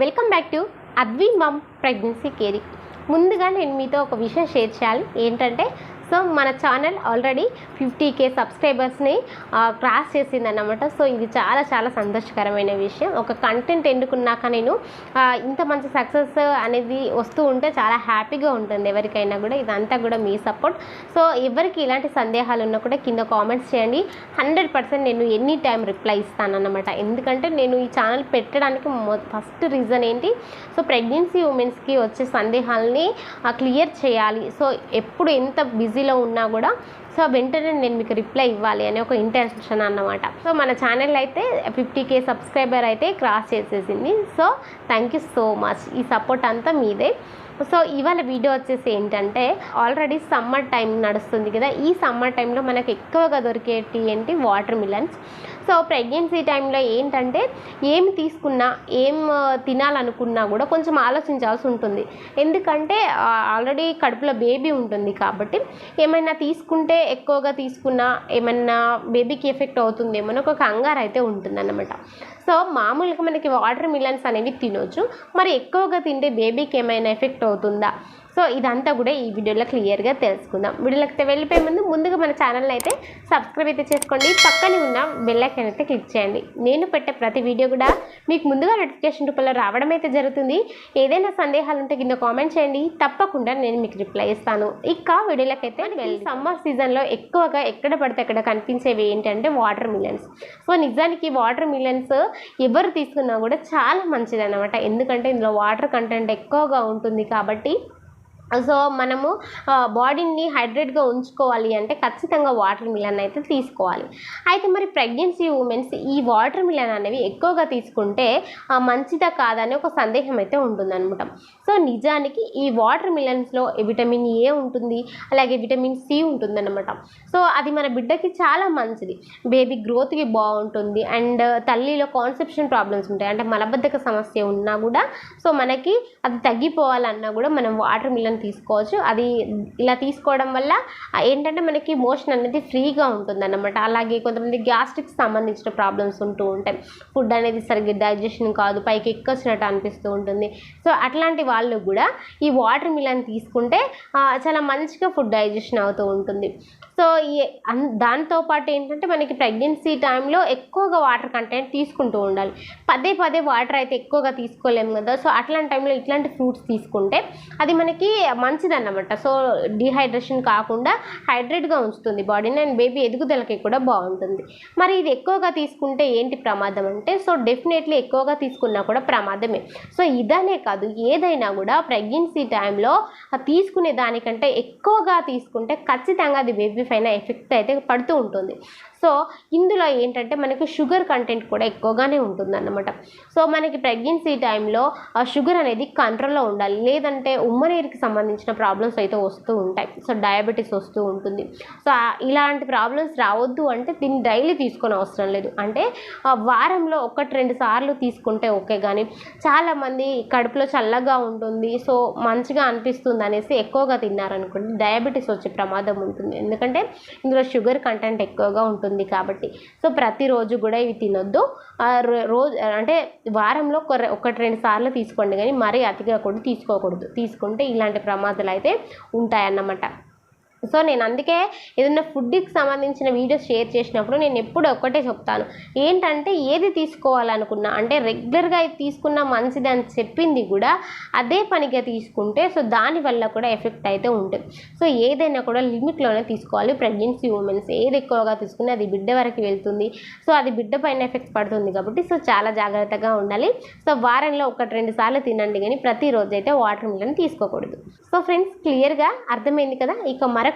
Welcome back to Advi mom pregnancy caring. ముందుగా నేను మీతో ఒక విషయం షేర్ చేయాలి. ఏంటంటే సో మన ఛానల్ ఆల్రెడీ ఫిఫ్టీ కే సబ్స్క్రైబర్స్ని క్రాస్ చేసిందన్నమాట. సో ఇది చాలా చాలా సంతోషకరమైన విషయం. ఒక కంటెంట్ ఎన్నుకున్నాక నేను ఇంత మంచి సక్సెస్ అనేది వస్తూ ఉంటే చాలా హ్యాపీగా ఉంటుంది ఎవరికైనా కూడా. ఇదంతా కూడా మీ సపోర్ట్. సో ఎవరికి ఇలాంటి సందేహాలు ఉన్నా కూడా కింద కామెంట్స్ చేయండి. హండ్రెడ్ పర్సెంట్ నేను ఎనీ టైం రిప్లై ఇస్తానన్నమాట. ఎందుకంటే నేను ఈ ఛానల్ పెట్టడానికి ఫస్ట్ రీజన్ ఏంటి? సో ప్రెగ్నెన్సీ ఉమెన్స్కి వచ్చే సందేహాలని క్లియర్ చేయాలి. సో ఎప్పుడు ఎంత బిజీలో ఉన్నా కూడా సో వెంటనే నేను మీకు రిప్లై ఇవ్వాలి అనే ఒక ఇంటెన్షన్ అన్నమాట. సో మన ఛానల్ అయితే ఫిఫ్టీ కే సబ్స్క్రైబర్ అయితే క్రాస్ చేసేసింది. So thank you so much ఈ సపోర్ట్ అంతా మీదే. సో ఇవాళ వీడియో వచ్చేసి ఏంటంటే ఆల్రెడీ సమ్మర్ టైం నడుస్తుంది కదా. ఈ సమ్మర్ టైంలో మనకు ఎక్కువగా దొరికేటి ఏంటి? వాటర్ మిలన్స్ సో ప్రెగ్నెన్సీ టైంలో ఏంటంటే ఏమి తీసుకున్నా ఏం తినాలనుకున్నా కూడా కొంచెం ఆలోచించాల్సి ఉంటుంది. ఎందుకంటే ఆల్రెడీ కడుపులో బేబీ ఉంటుంది కాబట్టి ఏమైనా తీసుకుంటే ఎక్కువగా తీసుకున్నా ఏమన్నా బేబీకి ఎఫెక్ట్ అవుతుందేమో ఒక కంగారు అయితే ఉంటుందన్నమాట. సో మామూలుగా మనకి వాటర్ మిలన్స్ అనేవి తినొచ్చు. మరి ఎక్కువగా తింటే బేబీకి ఏమైనా ఎఫెక్ట్ అవుతుందా? సో ఇదంతా కూడా ఈ వీడియోలో క్లియర్గా తెలుసుకుందాం. వీడియోలోకి వెళ్ళిపోయే ముందు ముందుగా మన ఛానల్ని అయితే సబ్స్క్రైబ్ అయితే చేసుకోండి. పక్కనే ఉన్న బెల్ ఐకాన్ అయితే క్లిక్ చేయండి. నేను పెట్టే ప్రతి వీడియో కూడా మీకు ముందుగా నోటిఫికేషన్ రూపంలో రావడం అయితే జరుగుతుంది. ఏదైనా సందేహాలు ఉంటే కింద కామెంట్ చేయండి. తప్పకుండా నేను మీకు రిప్లై ఇస్తాను. ఇక వీడియోలోకి అయితే వెళ్ళి సమ్మర్ సీజన్లో ఎక్కువగా ఎక్కడ పడితే అక్కడ కనిపించేవి ఏంటంటే వాటర్ మిలన్స్ సో నిజానికి వాటర్ మిలన్స్ ఎవరు తీసుకున్నా కూడా చాలా మంచిది అనమాట ఎందుకంటే ఇందులో వాటర్ కంటెంట్ ఎక్కువగా ఉంటుంది కాబట్టి సో మనము బాడీని హైడ్రేట్గా ఉంచుకోవాలి అంటే ఖచ్చితంగా వాటర్ మిలన్ అయితే తీసుకోవాలి. అయితే మరి ప్రెగ్నెన్సీ ఉమెన్స్ ఈ వాటర్ మిలన్ అనేవి ఎక్కువగా తీసుకుంటే మంచిదా కాదని ఒక సందేహం అయితే ఉంటుందన్నమాట. సో నిజానికి ఈ వాటర్ మిలన్స్లో విటమిన్ ఏ ఉంటుంది అలాగే విటమిన్ సి ఉంటుందన్నమాట. సో అది మన బిడ్డకి చాలా మంచిది. బేబీ గ్రోత్కి బాగుంటుంది అండ్ తల్లిలో కాన్సెప్షన్ ప్రాబ్లమ్స్ ఉంటాయి. అంటే మలబద్ధక సమస్య ఉన్నా కూడా సో మనకి అది తగ్గిపోవాలన్నా కూడా మనం వాటర్ మిలన్ తీసుకోవచ్చు. అది ఇలా తీసుకోవడం వల్ల ఏంటంటే మనకి మోషన్ అనేది ఫ్రీగా ఉంటుందన్నమాట. అలాగే కొంతమంది గ్యాస్ట్రిక్ సంబంధించిన ప్రాబ్లమ్స్ ఉంటూ ఉంటాయి. ఫుడ్ అనేది సరిగ్గా డైజెషన్ కాదు పైకి ఎక్కొచ్చినట్టు అనిపిస్తూ ఉంటుంది. సో అట్లాంటి వాళ్ళు కూడా ఈ వాటర్ మిలన్ తీసుకుంటే చాలా మంచిగా ఫుడ్ డైజెషన్ అవుతూ ఉంటుంది. సో ఈ అన్- దాంతోపాటు ఏంటంటే మనకి ప్రెగ్నెన్సీ టైంలో ఎక్కువగా వాటర్ కంటెంట్ తీసుకుంటూ ఉండాలి. పదే పదే వాటర్ అయితే ఎక్కువగా తీసుకోలేము కదా. సో అట్లాంటి టైంలో ఇట్లాంటి ఫ్రూట్స్ తీసుకుంటే అది మనకి మంచిదన్నమాట. సో డిహైడ్రేషన్ కాకుండా హైడ్రేట్గా ఉంచుతుంది బాడీని అండ్ బేబీ ఎదుగుదలకి కూడా బాగుంటుంది. మరి ఇది ఎక్కువగా తీసుకుంటే ఏంటి ప్రమాదం అంటే సో డెఫినెట్లీ ఎక్కువగా తీసుకున్నా కూడా ప్రమాదమే. సో ఇదనే కాదు ఏదైనా కూడా ప్రెగ్నెన్సీ టైంలో తీసుకునే దానికంటే ఎక్కువగా తీసుకుంటే ఖచ్చితంగా అది బేబీ పైన ఎఫెక్ట్ అయితే పడుతూ ఉంటుంది. సో ఇందులో ఏంటంటే మనకి షుగర్ కంటెంట్ కూడా ఎక్కువగానే ఉంటుందన్నమాట. సో మనకి ప్రెగ్నెన్సీ టైంలో ఆ షుగర్ అనేది కంట్రోల్లో ఉండాలి. లేదంటే ఉమ్మనీరుకి సంబంధించిన ప్రాబ్లమ్స్ అయితే వస్తూ ఉంటాయి. సో డయాబెటీస్ వస్తూ ఉంటుంది. సో ఇలాంటి ప్రాబ్లమ్స్ రావద్దు అంటే దీన్ని డైలీ తీసుకొని అవసరం లేదు. అంటే ఆ వారంలో ఒకటి రెండు సార్లు తీసుకుంటే ఓకే కానీ చాలామంది కడుపులో చల్లగా ఉంటుంది. సో మంచిగా అనిపిస్తుంది అనేసి ఎక్కువగా తిన్నారనుకోండి డయాబెటీస్ వచ్చే ప్రమాదం ఉంటుంది. ఎందుకంటే ఇందులో షుగర్ కంటెంట్ ఎక్కువగా ఉంటుంది. కాబట్టి. సో ప్రతిరోజు కూడా ఇవి తినొద్దు. ఆ రోజు అంటే వారంలో ఒక ఒకటి రెండు సార్లు తీసుకోండి. కానీ మరీ అతిగా కూడా తీసుకోకూడదు. తీసుకుంటే ఇలాంటి ప్రమాదాలు అయితే ఉంటాయన్నమాట. సో నేను అందుకే ఏదైనా ఫుడ్కి సంబంధించిన వీడియోస్ షేర్ చేసినప్పుడు నేను ఎప్పుడు ఒక్కటే చెప్తాను. ఏంటంటే ఏది తీసుకోవాలనుకున్నా అంటే రెగ్యులర్గా ఇది తీసుకున్నా మంచిది అని చెప్పింది కూడా అదే పనిగా తీసుకుంటే సో దానివల్ల కూడా ఎఫెక్ట్ అయితే ఉంటుంది. సో ఏదైనా కూడా లిమిట్లోనే తీసుకోవాలి. ప్రెగ్నెన్సీ ఉమెన్స్ ఏది ఎక్కువగా తీసుకుని అది బిడ్డ వరకు వెళ్తుంది. సో అది బిడ్డ పైన ఎఫెక్ట్ పడుతుంది కాబట్టి సో చాలా జాగ్రత్తగా ఉండాలి. సో వారంలో ఒకటి రెండు సార్లు తినండి కానీ ప్రతిరోజు అయితే వాటర్ మిలన్ తీసుకోకూడదు. సో ఫ్రెండ్స్ క్లియర్గా అర్థమైంది కదా? ఇక మరొక